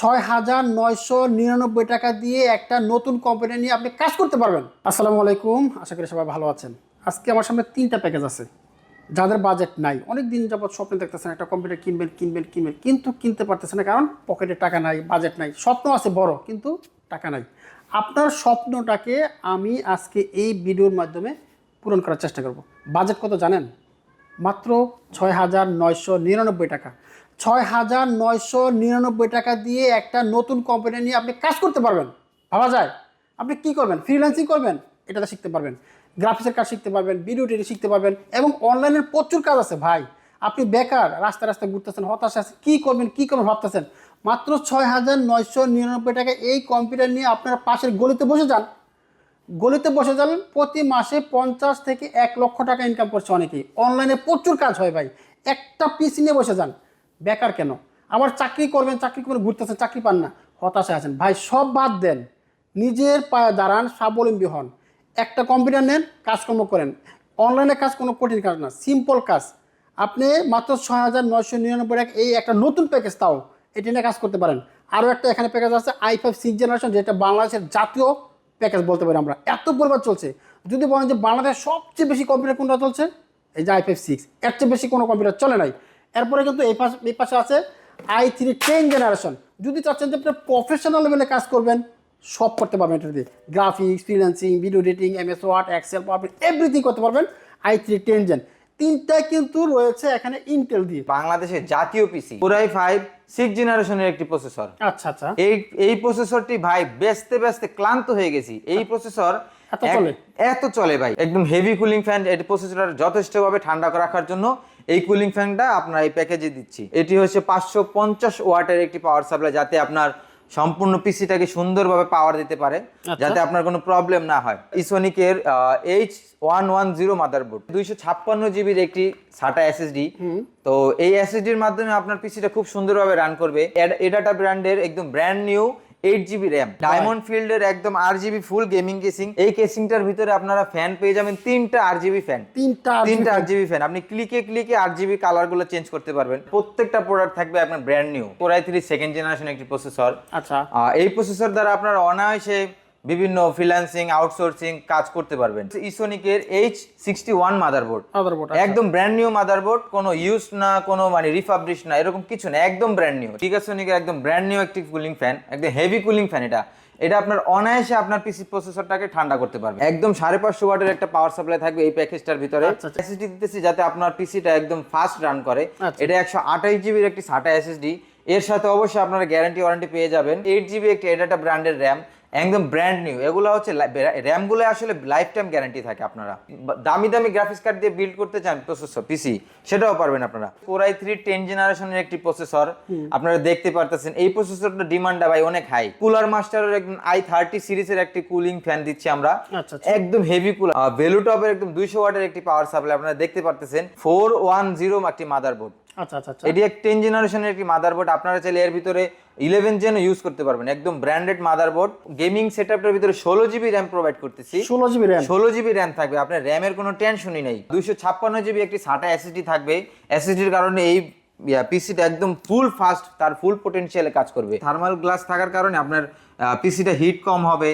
ছয় হাজার নয়শো নিরানব্বই টাকা দিয়ে একটা নতুন কোম্পানি নিয়ে আপনি কাজ করতে পারবেন। আসসালামু আলাইকুম, আশা করি সবাই ভালো আছেন। আজকে আমার সামনে তিনটা প্যাকেজ আছে। যাদের বাজেট নাই অনেক দিন যাবত স্বপ্ন দেখতেছেন একটা কম্পিউটার কিনবেন কিনবেন কিনবেন, কিন্তু কিনতে পারতেছেন না, কারণ পকেটে টাকা নাই বাজেট নাই। স্বপ্ন আছে বড়, কিন্তু টাকা নাই। আপনার স্বপ্নটাকে আমি আজকে এই ভিডিওর মাধ্যমে পূরণ করার চেষ্টা করব। বাজেট কত জানেন? মাত্র ছয় হাজার নয়শো নিরানব্বই টাকা। ছয় হাজার নয়শো নিরানব্বই টাকা দিয়ে একটা নতুন কোম্পানি নিয়ে আপনি কাজ করতে পারবেন। ভাবা যায়? আপনি কি করবেন? ফ্রিল্যান্সিং করবেন? এটাতে শিখতে পারবেন। গ্রাফিক্সের কাজ শিখতে পারবেন ভিডিও এডিটিং শিখতে পারবেন এবং অনলাইনের প্রচুর কাজ আছে ভাই। আপনি বেকার রাস্তা রাস্তায় ঘুরতেছেন, হতাশা আছে কী করবেন কী করবেন ভাবতেছেন? মাত্র ছয় হাজার নয়শো নিরানব্বই টাকা এই কম্পিউটার নিয়ে আপনার পাশের গলিতে বসে যান। গলিতে বসে যাবেন, প্রতি মাসে পঞ্চাশ থেকে এক লক্ষ টাকা ইনকাম করছে অনেকেই। অনলাইনে প্রচুর কাজ হয় ভাই। একটা পিসি নিয়ে বসে যান। বেকার কেন? আবার চাকরি করবেন, চাকরি করে ঘুরতেছেন চাকরি পান না। হতাশায় আছেন। ভাই, সব বাদ দেন। নিজের পায়ে দাঁড়ান, স্বাবলম্বী হন। একটা কম্পিউটার নেন, কাজকর্ম করেন। অনলাইনে কাজ কোনো কঠিন কাজ না সিম্পল কাজ। আপনি মাত্র ছয় হাজার নয়শো নিরানব্বই টাকা এই একটা নতুন প্যাকেজ তাও এটি নিয়ে কাজ করতে পারেন। আরও একটা এখানে প্যাকেজ আছে আই ফাইভ সিক্স জেনারেশন যেটা বাংলাদেশের জাতীয় প্যাকেজ বলতে পারি আমরা। এত পরিমাণ চলছে। যদি বলেন যে বাংলাদেশের সবচেয়ে বেশি কম্পিউটার কোনটা চলছে? এই যে আই ফাইভ সিক্স এর চেয়ে বেশি কোনো কম্পিউটার চলে নাই। এরপরে কিন্তু এই পাশে এই পাশে আছে আই থ্রি টেন জেনারেশন যদি চাচ্ছেন যে আপনি প্রফেশনাল লেভেলে কাজ করবেন সব করতে পারবেন এটা দিয়ে। Graphics freelancing video editing MS Word Excel power everything করতে পারবেন আই থ্রি টেন জেন তিনটাই কিন্তু রয়েছে এখানে ইন্টেল দিয়ে। বাংলাদেশের জাতীয় পিসি কোরাই ফাইভ সিক্স জেনারেশনের একটি প্রসেসর আচ্ছা আচ্ছা। এই এই প্রসেসরটি ভাই বেচতে বেচতে ক্লান্ত হয়ে গেছি। এই প্রসেসর এত চলে? এত চলে ভাই। একদম হেভি কুলিং ফ্যান এই প্রসেসর যথেষ্টভাবে ঠান্ডা রাখার জন্য এই কুলিং ফ্যানটা আপনার এই প্যাকেজে দিচ্ছি। এটি হচ্ছে পাঁচশো পঞ্চাশ ওয়াটের একটি পাওয়ার সাপ্লাই যাতে আপনার সম্পূর্ণ পিসিটাকে সুন্দরভাবে পাওয়ার দিতে পারে যাতে আপনার কোনো প্রবলেম না হয়। ইসোনিকের H one one zero motherboard দুইশো ছাপ্পান্ন জিবির একটি সাটা এসএসডি তো এই এসএসডির মাধ্যমে আপনার পিসিটা খুব সুন্দরভাবে রান করবে। এডাটা ব্র্যান্ডের একদম brand new eight GB RAM diamond ফিল্ডের একদম আর জিবি ফুল গেমিং কেসিং এই কেসিংটার ভিতরে আপনারা ফ্যান পেয়ে যাবেন তিনটা আর জিবি ফ্যান তিনটা তিনটা আর জিবি ফ্যান আপনি ক্লিকে ক্লিকে আর জিবি কালারগুলো চেঞ্জ করতে পারবেন। প্রত্যেকটা প্রোডাক্ট থাকবে আপনার brand new core i three second generation একটি প্রসেসর আচ্ছা। এই প্রসেসর দ্বারা আপনার অনায়াসে বিভিন্ন ফ্রিল্যান্সিং আউটসোর্সিং কাজ করতে পারবেন। ইসোনিকের H sixty one motherboard motherboard একদম ব্র্যান্ড নিউ মাদারবোর্ড কোনো ইউজ না কোনো মানে রিফাবলিশ না এরকম কিছু না একদম ব্র্যান্ড নিউ ঠিক আছে সোনিকের একদম ব্র্যান্ড নিউ একটি কুলিং ফ্যান একদম হেভি কুলিং ফ্যান এটা। এটা আপনার অনায়াসে আপনার পিসি প্রসেসরটাকে ঠান্ডা করতে পারবে। একদম সাড়ে পাঁচশো ওয়াটের একটা পাওয়ার সাপ্লাই থাকবে এই প্যাকেজটার ভিতরে। আচ্ছা, আচ্ছা। এসএসডি দিতেছি যাতে আপনার পিসিটা একদম ফাস্ট রান করে। আচ্ছা। এটা একশো আঠাশ জিবির একটি সাটা এসএসডি এর সাথে অবশ্যই আপনারা গ্যারান্টি ওয়ারেন্টি পেয়ে যাবেন। এইট জিবি একটি এডাটা ব্র্যান্ডের র্যাম একদম ব্র্যান্ড নিউ এগুলো হচ্ছে র্যামগুলো আসলে লাইফ টাইম গ্যারান্টি থাকে আপনারা। দামি দামি গ্রাফিক্স কার্ড দিয়ে বিল্ড করতে চান প্রসেসর পিসি সেটাও পারবেন আপনারা। কোরাই থ্রি টেন জেনারেশনের একটি প্রসেসর আপনারা দেখতে পারতেছেন এই প্রসেসরটা ডিমান্ডটা ভাই অনেক হাই কুলার মাস্টারের একদম আই থার্টি সিরিজের একটি কুলিং ফ্যান দিচ্ছি আমরা। আচ্ছা, আচ্ছা। একদম হেভি কুলার ভেলুটপের একদম দুইশো ওয়াটের একটি পাওয়ার সাপ্লাই আপনারা দেখতে পারতেছেন। ফোর ওয়ান জিরো একটি মাদারবোর্ড আচ্ছা আচ্ছা আচ্ছা। এটি এক টেন জেনারেশনের একটি মাদারবোর্ড আপনারা চাইলে এর ভিতরে ইলেভেন জেন ইউজ করতে পারবেন। একদম ব্র্যান্ডেড মাদারবোর্ড গেমিং সেট সেটআপটার ভিতরে ষোলো জিবি র্যাম প্রোভাইড করতেছি। ষোলো জিবি র্যাম ষোলো জিবি র্যাম থাকবে। আপনার র্যামের কোনো টেনশনই নেই। দুইশো ছাপ্পান্ন জিবি একটি সাটা এসএসডি থাকবে। এসএসডির কারণে এই পিসিটা একদম ফুল ফাস্ট তার ফুল পোটেনশিয়ালে কাজ করবে। থার্মাল গ্লাস থাকার কারণে আপনার পিসিটা হিট কম হবে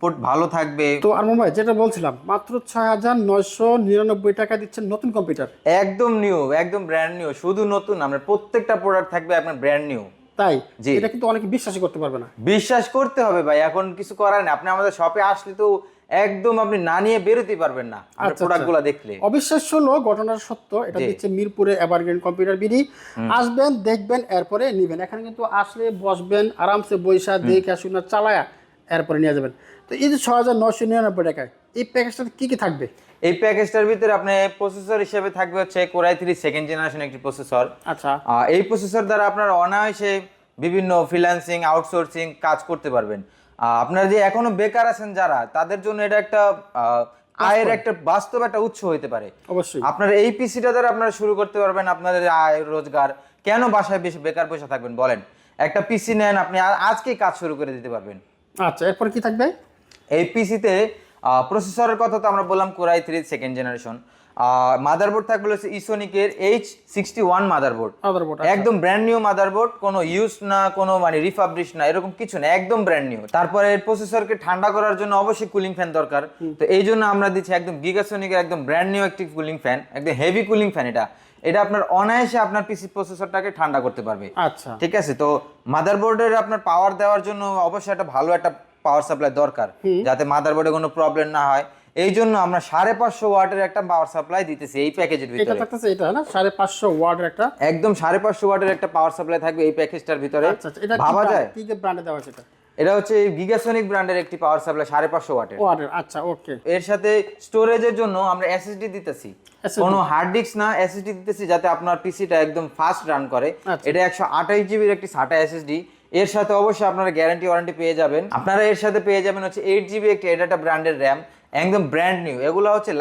পোর্ট ভালো থাকবে। তো আর মোবাইল যেটা বলছিলাম মাত্র ছয় হাজার নয়শো নিরানব্বই টাকা দিচ্ছেন নতুন কম্পিউটার একদম নিউ একদম ব্র্যান্ড নিউ শুধু নতুন আপনার প্রত্যেকটা প্রোডাক্ট থাকবে আপনার ব্র্যান্ড নিউ তাই? এটা কিন্তু অনেকে বিশ্বাসই করতে পারবে না। বিশ্বাস করতে হবে ভাই এখন কিছু করার নেই। আপনি আমাদের শপে আসলে তো একদম আপনি না নিয়ে বেরোতে পারবেন না আপনার আচ্ছা, প্রোডাক্টগুলো দেখলে। অবিশ্বাস্য হলো ঘটনার সত্য এটা দিচ্ছে মিরপুরে এভারগ্রিন কম্পিউটার বিডি আসবেন দেখবেন এরপরে নিবেন। এখানে কিন্তু আসলে বসবেন আরামসে বৈশা দেখে শুনে চালায়া এরপরে নিয়ে যাবেন। তো এই যে ছ হাজার নশো নিরানব্বই টাকায় এই প্যাকেজটাতে কি কি থাকবে? এই প্যাকেজটার ভিতরে আপনি প্রসেসর হিসেবে থাকবে হচ্ছে core i three second generation একটি প্রসেসর আচ্ছা। এই প্রসেসর দ্বারা আপনার অনায়াসে বিভিন্ন ফ্রিল্যান্সিং আউটসোর্সিং কাজ করতে পারবেন। আপনারা যে এখনও বেকার আছেন যারা তাদের জন্য এটা একটা আয়ের একটা বাস্তব একটা উৎস হতে পারে। অবশ্যই। আপনার এই পিসিটা দ্বারা আপনারা শুরু করতে পারবেন আপনাদের আয় রোজগার কেন বাসায় বেশি বেকার পয়সা থাকবেন বলেন? একটা পিসি নেন আপনি আজকেই কাজ শুরু করে দিতে পারবেন। আচ্ছা এরপর কি থাকবে? এই পিসিতে প্রসেসরের কথা তো আমরা বললাম core i three second generation motherboard থাকবে হচ্ছে ইসোনিকের H sixty one motherboard motherboard একদম ব্র্যান্ড নিউ মাদারবোর্ড কোনো ইউজ না কোনো মানে রিফাবলিশ না এরকম কিছু না একদম ব্র্যান্ড নিউ তারপরে প্রসেসরকে ঠান্ডা করার জন্য অবশ্যই কুলিং ফ্যান দরকার। তো এই জন্য আমরা দিচ্ছি একদম গিগাসোনিকের একদম ব্র্যান্ড নিউ একটি কুলিং ফ্যান একদম হেভি কুলিং ফ্যান এটা। এটা আপনার অনায়াসে আপনার পিসি প্রসেসরটাকে ঠান্ডা করতে পারবে। আচ্ছা। ঠিক আছে? তো মাদারবোর্ডের আপনার পাওয়ার দেওয়ার জন্য অবশ্যই একটা ভালো একটা পাওয়ার সাপ্লাই দরকার যাতে মাদারবোর্ডে কোনো প্রবলেম না হয়। এই জন্য আমরা সাড়ে পাঁচশো ওয়াটের একটা পাওয়ার সাপ্লাই দিতেছি এই প্যাকেজের এটা ভিতরে। থাকতেছে এটা না? সাড়ে পাঁচশো ওয়ার্ডের একটা? একদম সাড়ে পাঁচশো ওয়াটের একটা পাওয়ার সাপ্লাই থাকবে এই প্যাকেজটার ভিতরে। আচ্ছা আচ্ছা ভাবা যায়? কি ব্র্যান্ডে দেওয়া আছে এটা? হচ্ছে গিগাসনিক ব্র্যান্ডের একটি পাওয়ার সাপ্লাই সাড়ে পাঁচশো ওয়াটের। আচ্ছা ওকে। এর সাথে স্টোরেজের জন্য আমরা এসএসডি দিতেছি। কোনো হার্ড ডিস্ক না এসএসডি দিতেছি যাতে আপনার পিসিটা একদম ফাস্ট রান করে। আচ্ছা। এটা একশো আঠাশ জিবির একটি সাটা এসএসডি এর সাথে অবশ্যই আপনারা গ্যারান্টি ওয়ারেন্টি পেয়ে যাবেন। আপনারা এর সাথে পেয়ে যাবেন হচ্ছে এইট জিবি একটি এডাটা ব্র্যান্ডের র্যাম একদম ব্র্যান্ড নিউ এগুলো হচ্ছে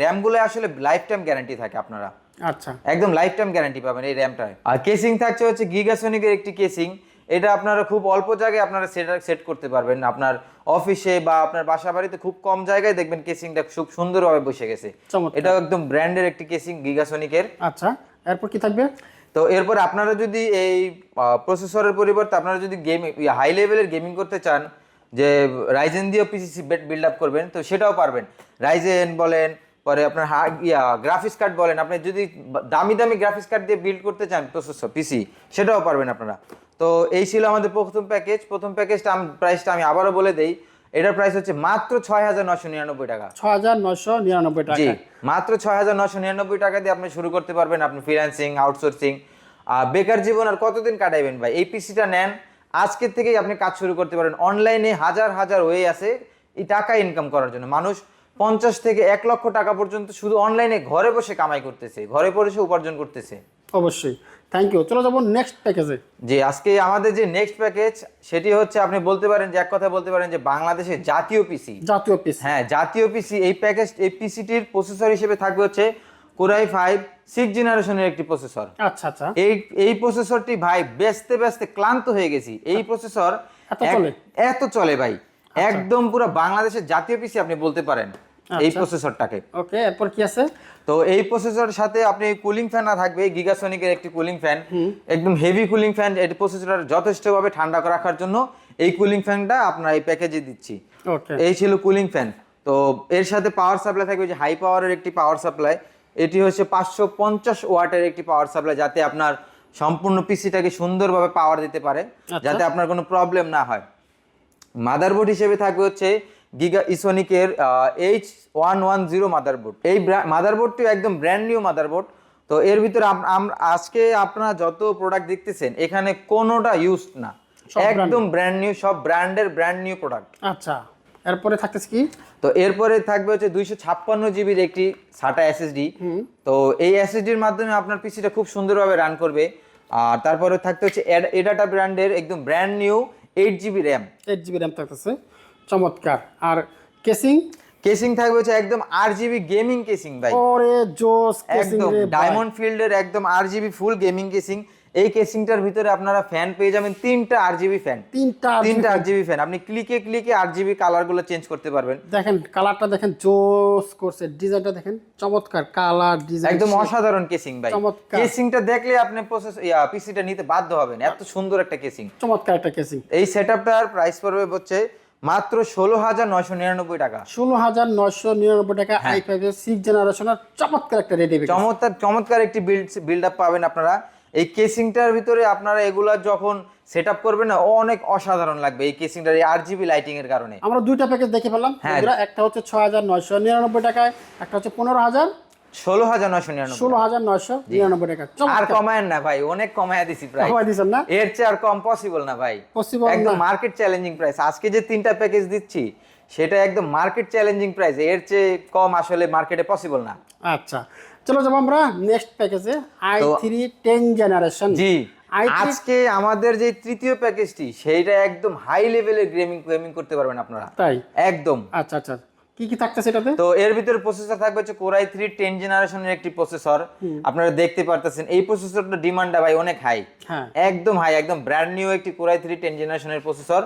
র্যামগুলো আসলে লাইফ টাইম গ্যারান্টি থাকে আপনারা। আচ্ছা। একদম লাইফ টাইম গ্যারান্টি পাবেন এই র্যামটায় আর কেসিং থাকছে হচ্ছে গিগাসনিকের একটি কেসিং এটা আপনারা খুব অল্প জায়গায় আপনারা সেট সেট করতে পারবেন। আপনার অফিসে বা আপনার বাসা বাড়িতে খুব কম জায়গায় দেখবেন কেসিংটা খুব সুন্দরভাবে বসে গেছে। এটা একদম ব্র্যান্ডের একটি কেসিং গিগাসনিকের আচ্ছা। এরপর কি থাকবে? তো এরপর আপনারা যদি এই প্রসেসরের পরিবর্তে আপনারা যদি গেম হাই লেভেলের গেমিং করতে চান, যে রাইজেন দিয়ে পিসি বিল্ড আপ করবেন, তো সেটাও পারবেন। রাইজেন বলেন, পরে আপনার ইয়া গ্রাফিক্স কার্ড বলেন, আপনি যদি দামি দামি গ্রাফিক্স কার্ড দিয়ে বিল্ড করতে চান প্রসেসর পিসি সেটাও পারবেন আপনারা। তো এই ছিল আমাদের প্রথম প্যাকেজ প্রথম প্যাকেজটা আমি প্রাইসটা আমি আবারও বলে দেই। এটার প্রাইস হচ্ছে মাত্র ছয় হাজার নশো নিরানব্বই টাকা। ছ হাজার নয়শো নিরানব্বই টাকা। মাত্র ছয় হাজার নশো নিরানব্বই টাকা দিয়ে আপনি শুরু করতে পারবেন আপনি ফ্রিল্যান্সিং আউটসোর্সিং বেকার জীবন আর কতদিন কাটাইবেন ভাই? এই পিসিটা নেন। আজকের থেকেই আপনি কাজ শুরু করতে পারেন। অনলাইনে হাজার হাজার ওয়ে আছে। এই টাকা ইনকাম করার জন্য। মানুষ পঞ্চাশ থেকে এক লক্ষ টাকা পর্যন্ত শুধু অনলাইনে ঘরে বসে কামাই করতেছে ঘরে বসে উপার্জন করতেছে। অবশ্যই। থ্যাংক ইউ চলো যাব নেক্সট প্যাকেজে যে আজকে আমাদের যে নেক্সট প্যাকেজ সেটি হচ্ছে আপনি বলতে পারেন যে এক কথা বলতে পারেন যে বাংলাদেশের জাতীয় পিসি জাতীয় পিস হ্যাঁ জাতীয় পিসি এই প্যাকেজ এই পিসিটির প্রসেসর হিসেবে থাকবে হচ্ছে কোরাই ফাইভ সিক্স জেনারেশনের একটি প্রসেসর আচ্ছা আচ্ছা। এই এই প্রসেসরটি ভাই বেচতে বেচতে ক্লান্ত হয়ে গেছি। এই প্রসেসর এত চলে? এত চলে ভাই। একদম পুরো বাংলাদেশের জাতীয় পিসি আপনি বলতে পারেন। এই আচ্ছা। প্রসেসরটাকে ওকে এরপর কি আছে? তো এই প্রসেসরের সাথে আপনি কুলিং ফ্যান না থাকবে গিগাসনিকের একটি কুলিং ফ্যান একদম হেভি কুলিং ফ্যান এই প্রসেসর যথেষ্টভাবে ঠান্ডা রাখার জন্য এই কুলিং ফ্যানটা আপনার এই প্যাকেজে দিচ্ছি। ওকে। এই ছিল কুলিং ফ্যান তো এর সাথে পাওয়ার সাপ্লাই থাকবে যে হাই পাওয়ারের একটি পাওয়ার সাপ্লাই এটি হচ্ছে পাঁচশো পঞ্চাশ ওয়াটের একটি পাওয়ার সাপ্লাই যাতে আপনার সম্পূর্ণ পিসিটাকে সুন্দরভাবে পাওয়ার দিতে পারে যাতে আপনার কোনো প্রবলেম না হয়। মাদারবোর্ড হিসেবে থাকবে হচ্ছে giga ইসোনিকের H one one zero motherboard এই মাদারবোর্ডটি একদম ব্র্যান্ড নিউ মাদারবোর্ড তো এর ভিতরে আজকে আপনারা যত প্রোডাক্ট দেখতেছেন এখানে কোনোটা ইউজ না। একদম ব্র্যান্ড নিউ সব ব্র্যান্ডের ব্র্যান্ড নিউ প্রোডাক্ট আচ্ছা এরপরে থাকতেছে কি? তো এরপরে থাকবে হচ্ছে দুইশো ছাপ্পান্ন জিবির একটি সাটা এসএসডি তো এই এসএসডির মাধ্যমে আপনার পিসিটা খুব সুন্দরভাবে রান করবে। আর তারপরে থাকতে হচ্ছে এডাটা ব্র্যান্ডের একদম brand new eight GB RAM eight GB RAM থাকতেছে। চমৎকার। আর কেসিং? কেসিং থাকবে হচ্ছে একদম আর জিবি গেমিং কেসিং ভাই। ওরে জোস কেসিং একদম ডায়মন্ড ফিল্ডের একদম আর জিবি ফুল গেমিং কেসিং। এই কেসিংটার ভিতরে আপনারা ফ্যান পেয়ে যাবেন তিনটা আর জিবি ফ্যান তিনটা তিনটা আর জিবি ফ্যান আপনি ক্লিকে ক্লিকে আর জিবি কালারগুলো চেঞ্জ করতে পারবেন। দেখেন কালারটা দেখেন জোস করছে। ডিজাইনটা দেখেন চমৎকার। কালার ডিজাইন একদম অসাধারণ কেসিং ভাই। চমৎকার। কেসিংটা দেখলে আপনি প্রসেস পিসিটা নিতে বাধ্য হবেন। এত সুন্দর একটা কেসিং। চমৎকার একটা কেসিং। এই সেটআপটার প্রাইস পড়বে হচ্ছে মাত্র ষোলো হাজার নয়শো নিরানব্বই টাকা। ষোলো হাজার নয়শো নিরানব্বই টাকা। আই ফাইভ সিক্স জেনারেশনের চমৎকার একটা রেডি চমৎকার চমৎকার একটি বিল্ড বিল্ড আপ পাবেন আপনারা। এই কেসিংটার ভিতরে আপনারা এগুলা যখন সেট আপ করবেন না ও অনেক অসাধারণ লাগবে এই কেসিংটার এই আর জিবি লাইটিং এর কারণে। আমরা দুইটা প্যাকেজ দেখে পেলাম হ্যাঁ। একটা হচ্ছে ছয় হাজার নয়শো নিরানব্বই টাকায় একটা হচ্ছে পনেরো হাজার। ষোলো হাজার নয়শো নিরানব্বই ষোলো হাজার নয়শো নিরানব্বই টাকা। আর কমায়েন না ভাই অনেক কমায় দিছি প্রাইস কমাই দিয়েছেন না? এর চেয়ে আর কম পসিবল না ভাই। Possible একদম মার্কেট চ্যালেঞ্জিং প্রাইস আজকে যে তিনটা প্যাকেজ দিচ্ছি সেটা একদম মার্কেট চ্যালেঞ্জিং প্রাইস এর চেয়ে কম আসলে মার্কেটে পসিবল না। আচ্ছা চলো যাব আমরা নেক্সট প্যাকেজে i three ten generation G আজকে আমাদের যে তৃতীয় প্যাকেজটি সেইটা একদম হাই লেভেলের গেমিং গেমিং করতে পারবেন আপনারা। তাই? একদম। আচ্ছা আচ্ছা। কি কি থাকতেছে এটাতে? তো এর ভিতরে প্রসেসর থাকবে হচ্ছে কোরাই থ্রি টেন জেনারেশনের একটি প্রসেসর আপনারা দেখতে পারতেছেন এই প্রসেসরটা ডিমান্ডটা ভাই অনেক হাই হ্যাঁ। একদম হাই একদম ব্র্যান্ড নিউ একটি কোরাই থ্রি টেন জেনারেশনের প্রসেসর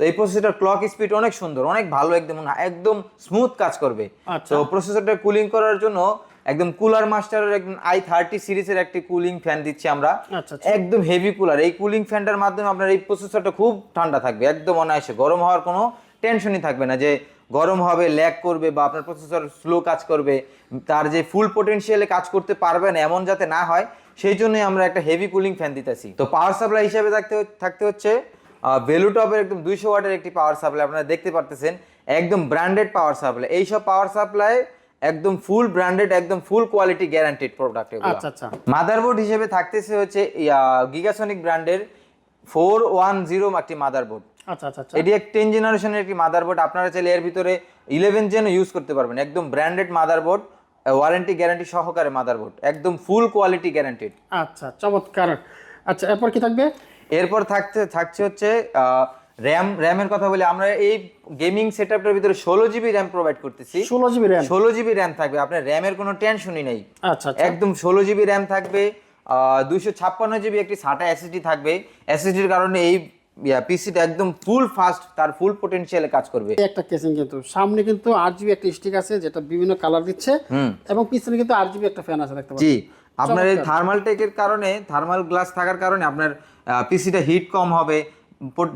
তো এই প্রসেসরটার ক্লক স্পিড অনেক সুন্দর অনেক ভালো একদম একদম স্মুথ কাজ করবে। আচ্ছা। তো প্রসেসরটা কুলিং করার জন্য একদম কুলার মাস্টারের একদম আই থার্টি সিরিজের একটি কুলিং ফ্যান দিচ্ছি আমরা। আচ্ছা একদম হেভি কুলার এই কুলিং ফ্যানটার মাধ্যমে আপনার এই প্রসেসরটা খুব ঠান্ডা থাকবে একদম অনায়াসে। গরম হওয়ার কোনো টেনশনই থাকবে না যে গরম হবে ল্যাগ করবে বা আপনার প্রসেসর স্লো কাজ করবে তার যে ফুল পোটেনশিয়ালে কাজ করতে পারবে না এমন যাতে না হয় সেই জন্যই আমরা একটা হেভি কুলিং ফ্যান দিতেছি। তো পাওয়ার সাপ্লাই হিসাবে থাকতে থাকতে হচ্ছে ভেলুটপের একদম দুইশো ওয়াটের একটি পাওয়ার সাপ্লাই আপনারা দেখতে পারতেছেন একদম ব্র্যান্ডেড পাওয়ার সাপ্লাই এইসব পাওয়ার সাপ্লাই একদম ফুল ব্র্যান্ডেড একদম ফুল কোয়ালিটি গ্যারান্টেড প্রোডাক্ট এগুলো। আচ্ছা আচ্ছা। মাদারবোর্ড হিসেবে থাকতেছে হচ্ছে গিগাসনিক ব্র্যান্ডের ফোর ওয়ান জিরো একটি মাদারবোর্ড আচ্ছা আচ্ছা আচ্ছা। এটি এক টেন জেনারেশনের একটি মাদারবোর্ড আপনারা চাইলে এর ভিতরে ইলেভেন জেন ইউজ করতে পারবেন। একদম ব্র্যান্ডেড মাদারবোর্ড ওয়ারেন্টি গ্যারান্টি সহকারে মাদারবোর্ড একদম ফুল কোয়ালিটি গ্যারান্টেড আচ্ছা চমৎকার। আচ্ছা এরপর কি থাকবে? এরপর থাকতে থাকছে হচ্ছে র্যাম র্যামের কথা বলি। আমরা এই গেমিং সেটআপটার ভিতরে ষোলো জিবি র্যাম প্রোভাইড করতেছি। ষোলো জিবি র্যাম ষোলো জিবি র্যাম থাকবে। আপনার র্যামের কোনো টেনশনই নেই। আচ্ছা আচ্ছা। একদম ষোলো জিবি র্যাম থাকবে। দুইশো ছাপ্পান্ন জিবি একটি সাটা এসএসডি থাকবে। এসএসডির কারণে এই পিসিটা একদম ফুল ফাস্ট তার ফুল পোটেনশিয়ালে কাজ করবে। একটা কেসিং কিন্তু সামনে কিন্তু আট জিবি একটা স্টিক আছে যেটা বিভিন্ন কালার দিচ্ছে এবং পিছনে কিন্তু আট জিবি একটা ফ্যান আছে দেখতে জি আপনার এই থার্মাল টেকের কারণে থার্মাল গ্লাস থাকার কারণে আপনার পিসিটা হিট কম হবে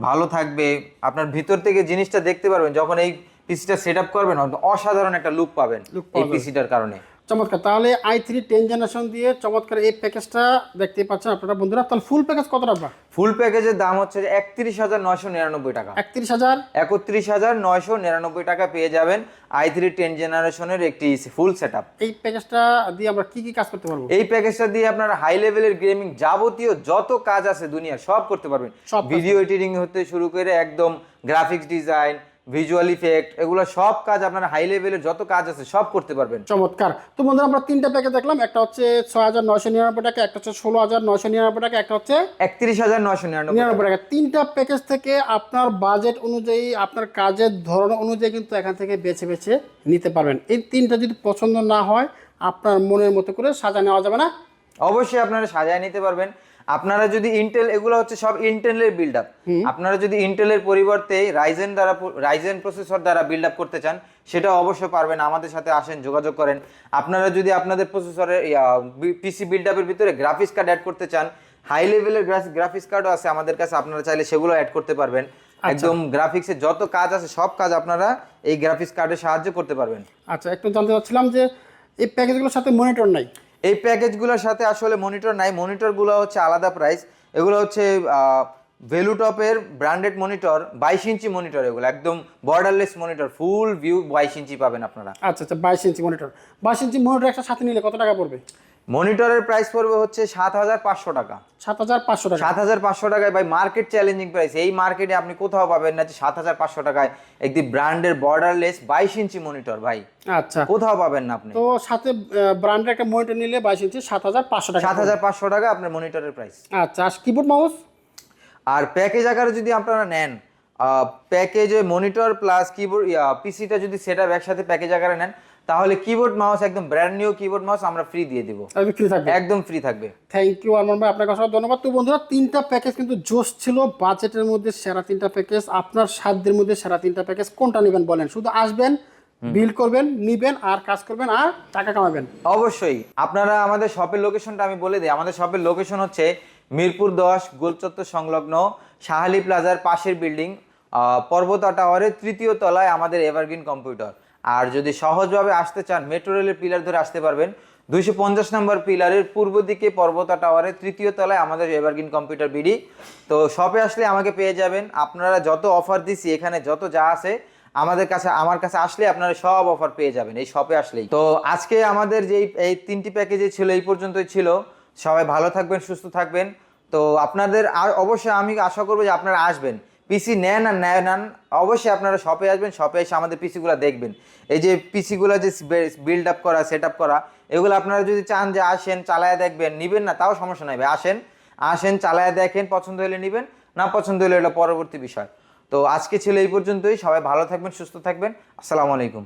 ভালো থাকবে। আপনার ভিতর থেকে জিনিসটা দেখতে পারবেন যখন এই পিসিটা সেট আপ করবেন অসাধারণ একটা লুক পাবেন এই। পিসিটার কারণে। চমৎকার। তাহলে আই থ্রি টেন জেনারেশন দিয়ে চমৎকার এই প্যাকেজটা দেখতে পাচ্ছেন আপনারা বন্ধুরা। তাহলে ফুল প্যাকেজ কত টাকা ফুল প্যাকেজের দাম হচ্ছে একত্রিশ হাজার নয়শো নিরানব্বই টাকা। একত্রিশ হাজার? একত্রিশ হাজার নয়শো নিরানব্বই টাকা পেয়ে যাবেন আই থ্রি টেন জেনারেশনের একটি ফুল সেট এই প্যাকেজটা দিয়ে আমরা কি কি কাজ করতে পারব? এই প্যাকেজটা দিয়ে আপনারা হাই লেভেলের গেমিং যাবতীয় যত কাজ আছে দুনিয়ার সব করতে পারবেন। সব ভিডিও এডিটিং হতে শুরু করে একদম গ্রাফিক্স ডিজাইন ভিজুয়াল ইফেক্ট এগুলো সব কাজ আপনার হাই লেভেলের যত কাজ আছে সব করতে পারবেন। চমৎকার। তো বন্ধুরা আমরা তিনটা প্যাকেজ দেখলাম। একটা হচ্ছে ছয় হাজার নয়শো নিরানব্বই টাকা একটা হচ্ছে ষোলো হাজার নয়শো নিরানব্বই টাকা একটা হচ্ছে একত্রিশ হাজার নয়শো নিরানব্বই নিরানব্বই টাকা। তিনটা প্যাকেজ থেকে আপনার বাজেট অনুযায়ী আপনার কাজের ধরন অনুযায়ী কিন্তু এখান থেকে বেছে বেছে নিতে পারবেন। এই তিনটা যদি পছন্দ না হয় আপনার মনের মতো করে সাজা নেওয়া যাবে না। অবশ্যই আপনারা সাজায় নিতে পারবেন। আপনারা যদি ইন্টেল এগুলো হচ্ছে সব ইন্টেলের বিল্ড আপ আপনারা যদি ইন্টেলের পরিবর্তে রাইজেন দ্বারা রাইজেন প্রসেসর দ্বারা বিল্ড আপ করতে চান সেটা অবশ্যই পারবেন আমাদের সাথে আসেন যোগাযোগ করেন। আপনারা যদি আপনাদের প্রসেসরের পিসি বিল্ড আপের ভিতরে গ্রাফিক্স কার্ড অ্যাড করতে চান হাই লেভেলের গ্রাফিক্স কার্ডও আছে আমাদের কাছে আপনারা চাইলে সেগুলো অ্যাড করতে পারবেন। একদম গ্রাফিক্সের যত কাজ আছে সব কাজ আপনারা এই গ্রাফিক্স কার্ডের সাহায্য করতে পারবেন। আচ্ছা একটু জানতে চাচ্ছিলাম যে এই প্যাকেজগুলোর সাথে মনিটর নাই। এই প্যাকেজগুলোর সাথে আসলে মনিটর নাই। মনিটরগুলো হচ্ছে আলাদা প্রাইস এগুলো হচ্ছে ভেলুটপের ব্র্যান্ডেড মনিটর বাইশ ইঞ্চি মনিটর এগুলো, একদম বর্ডারলেস মনিটর ফুল ভিউ বাইশ ইঞ্চি পাবেন আপনারা। আচ্ছা আচ্ছা বাইশ ইঞ্চি মনিটর বাইশ ইঞ্চি মনিটর একটা সাথে নিলে কত টাকা পড়বে? মনিটরের প্রাইস পড়বে হচ্ছে সাত হাজার পাঁচশো টাকা। সাত হাজার পাঁচশো টাকা। সাত হাজার পাঁচশো টাকায় ভাই মার্কেট চ্যালেঞ্জিং প্রাইস এই মার্কেটে আপনি কোথাও পাবেন না যে সাত হাজার পাঁচশো টাকায় একটি ব্র্যান্ডের বর্ডারলেস বাইশ ইঞ্চি মনিটর ভাই। আচ্ছা। কোথাও পাবেন না আপনি। তো সাথে ব্র্যান্ডের একটা মনিটর নিলে বাইশ ইঞ্চি সাত হাজার পাঁচশো টাকা সাত হাজার পাঁচশো টাকা আপনার মনিটরের প্রাইস আচ্ছা আর কিবোর্ড মাউস আর প্যাকেজ আকারে যদি আপনারা নেন প্যাকেজে মনিটর প্লাস কিবোর্ড পিসিটা যদি সেট একসাথে প্যাকেজ আকারে নেন তাহলে কিবোর্ড মাউস একদম ব্র্যান্ড নিউ কিবোর্ড মাউস আমরা ফ্রি দিয়ে দিব। ফ্রি থাকবে। একদম ফ্রি থাকবে। থ্যাংক ইউ আরমান ভাই। আপনাকে অসংখ্য ধন্যবাদ। তো বন্ধুরা তিনটা প্যাকেজ কিন্তু জোশ ছিল। বাজেটের মধ্যে সেরা তিনটা প্যাকেজ আপনার সাধ্যের মধ্যে সেরা তিনটা প্যাকেজ কোনটা নেবেন বলেন? শুধু আসবেন বিল করবেন নিবেন আর কাজ করবেন আর টাকা কামাবেন। অবশ্যই। আপনারা আমাদের শপের লোকেশনটা আমি বলে দিই। আমাদের শপের লোকেশন হচ্ছে মিরপুর দশ গোলচত্বর সংলগ্ন শাহালি প্লাজার পাশের বিল্ডিং পর্বতা টাওয়ারের তৃতীয় তলায় আমাদের এভারগ্রিন কম্পিউটার আর যদি সহজভাবে আসতে চান, মেট্রো রেলের পিলার ধরে আসতে পারবেন। দুইশো পঞ্চাশ নম্বর পিলারের পূর্ব দিকে পর্বতা টাওয়ারের তৃতীয় তলায় আমাদের এভারগ্রিন কম্পিউটার বিডি। তো শপে আসলে আমাকে পেয়ে যাবেন। আপনারা যত অফার দিছি, এখানে যত যা আছে, আমাদের কাছে, আমার কাছে আসলে আপনারা সব অফার পেয়ে যাবেন এই শপে আসলেই। তো আজকে আমাদের যে এই তিনটি প্যাকেজে ছিল, এই পর্যন্তই ছিল। সবাই ভালো থাকবেন, সুস্থ থাকবেন। তো আপনাদের আর অবশ্যই আমি আশা করব যে আপনারা আসবেন। পিসি নেন আর নেয় নেন অবশ্যই আপনারা শপে আসবেন শপে এসে আমাদের পিসিগুলো দেখবেন। এই যে পিসিগুলো যে বিল্ড আপ করা সেট আপ করা, এগুলো আপনারা যদি চান যে আসেন, চালায় দেখবেন, নেবেন না, তাও সমস্যা নাই আসেন আসেন, চালায় দেখেন, পছন্দ হলে নেবেন, না পছন্দ হলে এটা পরবর্তী বিষয়। তো আজকে ছিল এই পর্যন্তই, সবাই ভালো থাকবেন, সুস্থ থাকবেন, আসসালামু আলাইকুম।